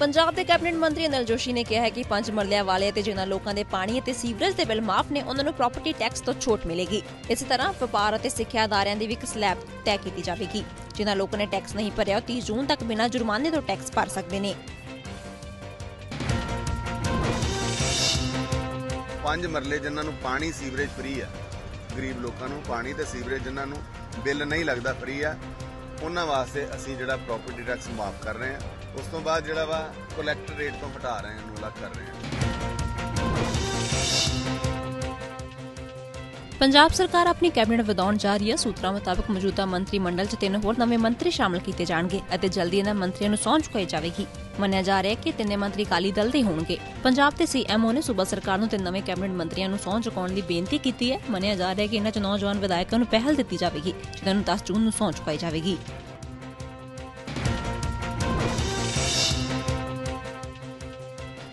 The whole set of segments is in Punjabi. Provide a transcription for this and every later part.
ਪੰਜਾਬ ਦੇ ਕੈਬਨਿਟ ਮੰਤਰੀ ਅਨਿਲ ਜੋਸ਼ੀ ਨੇ ਕਿਹਾ ਹੈ ਕਿ ਪੰਜ ਮਰਲਿਆਂ ਵਾਲੇ ਅਤੇ ਜਿਨ੍ਹਾਂ ਲੋਕਾਂ ਦੇ ਪਾਣੀ ਅਤੇ ਸੀਵਰੇਜ ਦੇ ਬਿੱਲ ਮਾਫ ਨੇ, ਉਹਨਾਂ ਨੂੰ ਪ੍ਰਾਪਰਟੀ ਟੈਕਸ ਤੋਂ ਛੋਟ ਮਿਲੇਗੀ। ਇਸੇ ਤਰ੍ਹਾਂ ਵਪਾਰ ਅਤੇ ਸਿੱਖਿਆ ਅਦਾਰਿਆਂ ਦੀ ਵੀ ਇੱਕ ਸਲੈਬ ਤੈਅ ਕੀਤੀ ਜਾਵੇਗੀ, ਜਿਨ੍ਹਾਂ ਲੋਕਾਂ ਨੇ ਟੈਕਸ ਨਹੀਂ ਭਰਿਆ ਉਹ 30 ਜੂਨ ਤੱਕ ਬਿਨਾਂ ਜੁਰਮਾਨੇ ਤੋਂ ਟੈਕਸ ਭਰ ਸਕਦੇ ਨੇ। ਪੰਜ ਮਰਲੇ ਜਿਨ੍ਹਾਂ ਨੂੰ ਪਾਣੀ ਸੀਵਰੇਜ ਫ੍ਰੀ ਆ, ਗਰੀਬ ਲੋਕਾਂ ਨੂੰ, ਪਾਣੀ ਤੇ ਸੀਵਰੇਜ ਜਿਨ੍ਹਾਂ ਨੂੰ ਬਿੱਲ ਨਹੀਂ ਲੱਗਦਾ ਫ੍ਰੀ ਆ ਉਹਨਾਂ ਵਾਸਤੇ ਅਸੀਂ ਜਿਹੜਾ ਪ੍ਰਾਪਰਟੀ ਟੈਕਸ ਮਾਫ ਕਰ ਰਹੇ ਹਾਂ। ਉਸ ਤੋਂ ਬਾਅਦ ਜਿਹੜਾ ਵਾ ਕਲੈਕਟਰ ਰੇਟ ਤੋਂ ਹਟਾ ਰਹੇ ਹਾਂ ਇਹਨੂੰ ਅਲੱਗ ਕਰ ਰਹੇ ਹਾਂ। ਪੰਜਾਬ ਸਰਕਾਰ ਆਪਣੀ ਕੈਬਨਿਟ ਵਧਾਉਣ ਜਾ ਰਹੀ ਹੈ। ਸੂਤਰਾਂ ਮੁਤਾਬਕ ਮੌਜੂਦਾ ਮੰਤਰੀ ਮੰਡਲ 'ਚ ਤਿੰਨ ਹੋਰ ਨਵੇਂ ਮੰਤਰੀ ਸ਼ਾਮਲ ਕੀਤੇ ਜਾਣਗੇ ਅਤੇ ਜਲਦੀ ਇਹਨਾਂ ਮੰਤਰੀਆਂ ਨੂੰ ਸਹੁੰ ਚੁਕਾਈ ਜਾਵੇਗੀ। ਮੰਨਿਆ ਜਾ ਰਿਹਾ ਹੈ ਕਿ ਤਿੰਨੇ ਮੰਤਰੀ ਅਕਾਲੀ ਦਲ ਦੇ ਹੋਣਗੇ। ਪੰਜਾਬ ਦੇ ਸੀਐਮਓ ਨੇ ਸੂਬਾ ਸਰਕਾਰ ਨੂੰ ਤਿੰਨ ਨਵੇਂ ਕੈਬਨਿਟ ਮੰਤਰੀਆਂ ਨੂੰ ਸਹੁੰ ਚੁਕਾਉਣ ਦੀ ਬੇਨਤੀ ਕੀਤੀ ਹੈ। ਮੰਨਿਆ ਜਾ ਰਿਹਾ ਹੈ ਕਿ ਇਹਨਾਂ 'ਚ ਨੌਜਵਾਨ ਵਿਧਾਇਕਾਂ ਨੂੰ ਪਹਿਲ ਦਿੱਤੀ ਜਾਵੇਗੀ, ਜਿਨ੍ਹਾਂ ਨੂੰ 10 ਜੂਨ ਨੂੰ ਸਹੁੰ ਚੁਕਾਈ ਜਾਵੇਗੀ।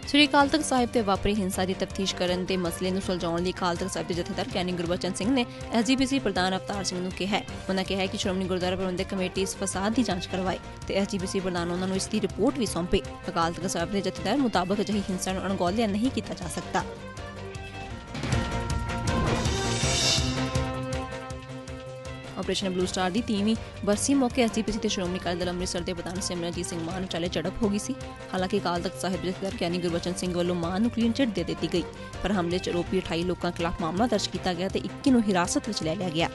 ਸ੍ਰੀ ਅਕਾਲ ਤਖਤ ਸਾਹਿਬ ਤੇ ਵਾਪਰੀ ਹਿੰਸਾ ਦੀ ਤਫਤੀਸ਼ ਕਰਨ ਦੇ ਮਸਲੇ ਨੂੰ ਸੁਲਝਾਉਣ ਲਈ ਅਕਾਲ ਤਖਤ ਸਾਹਿਬ ਦੇ ਜਥੇਦਾਰ ਕੈਨੀ ਗੁਰਬਚਨ ਸਿੰਘ ਨੇ ਐਸਜੀਪੀਸੀ ਪ੍ਰਧਾਨ ਅਵਤਾਰ ਸਿੰਘ ਨੂੰ ਕਿਹਾ ਉਹਨਾਂ ਕਿਹਾ ਕਿ ਸ਼੍ਰੋਮਣੀ ਗੁਰਦੁਆਰਾ ਪ੍ਰਬੰਧਕ ਕਮੇਟੀ ਇਸ ਫਸਾਦ ਦੀ ਜਾਂਚ ਕਰਵਾਏ ਤੇ ਐਸਜੀਪੀਸੀ ਪ੍ਰਧਾਨ ਉਹਨਾਂ ਨੂੰ ਇਸ ਦੀ ਰਿਪੋਰਟ ਵੀ ਸੌਂਪੇ। ਅਕਾਲ ਤਖਤ ਸਾਹਿਬ ਦੇ ਜਥੇਦਾਰ ਮੁਤਾਬਕ ਅਜਿਹੀ ਹਿੰਸਾ ਨੂੰ ਅਣਗੌਲਿਆ ਨਹੀਂ ਕੀਤਾ ਜਾ ਸਕਦਾ। ਆਪਰੇਸ਼ਨ ਬਲੂ ਸਟਾਰ ਦੀ ਤੀਵੀਂ ਬਰਸੀ ਮੌਕੇ ਐਸਜੀਪੀਸੀ ਤੇ ਸ਼੍ਰੋਮਣੀ ਅਕਾਲੀ ਦਲ ਅੰਮ੍ਰਿਤਸਰ ਦੇ ਪ੍ਰਧਾਨ ਸਿਮਰਨਜੀਤ ਸਿੰਘ ਮਾਨ ਵਿਚਾਲੇ ਝੜਪ ਹੋ ਗਈ ਸੀ। ਹਾਲਾਂਕਿ ਅਕਾਲ ਤਖਤ ਸਾਹਿਬ ਜਥੇਦਾਰ ਗਿਆਨੀ ਗੁਰਬਚਨ ਸਿੰਘ ਵੱਲੋਂ ਮਾਨ ਨੂੰ ਕਲੀਨ ਚਿੱਟ ਦੇ ਦਿੱਤੀ ਗਈ। ਪਰ ਹਮਲੇ 'ਚ ਆਰੋਪੀ 28 ਲੋਕਾਂ ਖਿਲਾਫ ਮਾਮਲਾ ਦਰਜ ਕੀਤਾ ਗਿਆ ਤੇ 21 ਨੂੰ ਹਿਰਾਸਤ ਵਿੱਚ ਲੈ ਲਿਆ ਗਿਆ।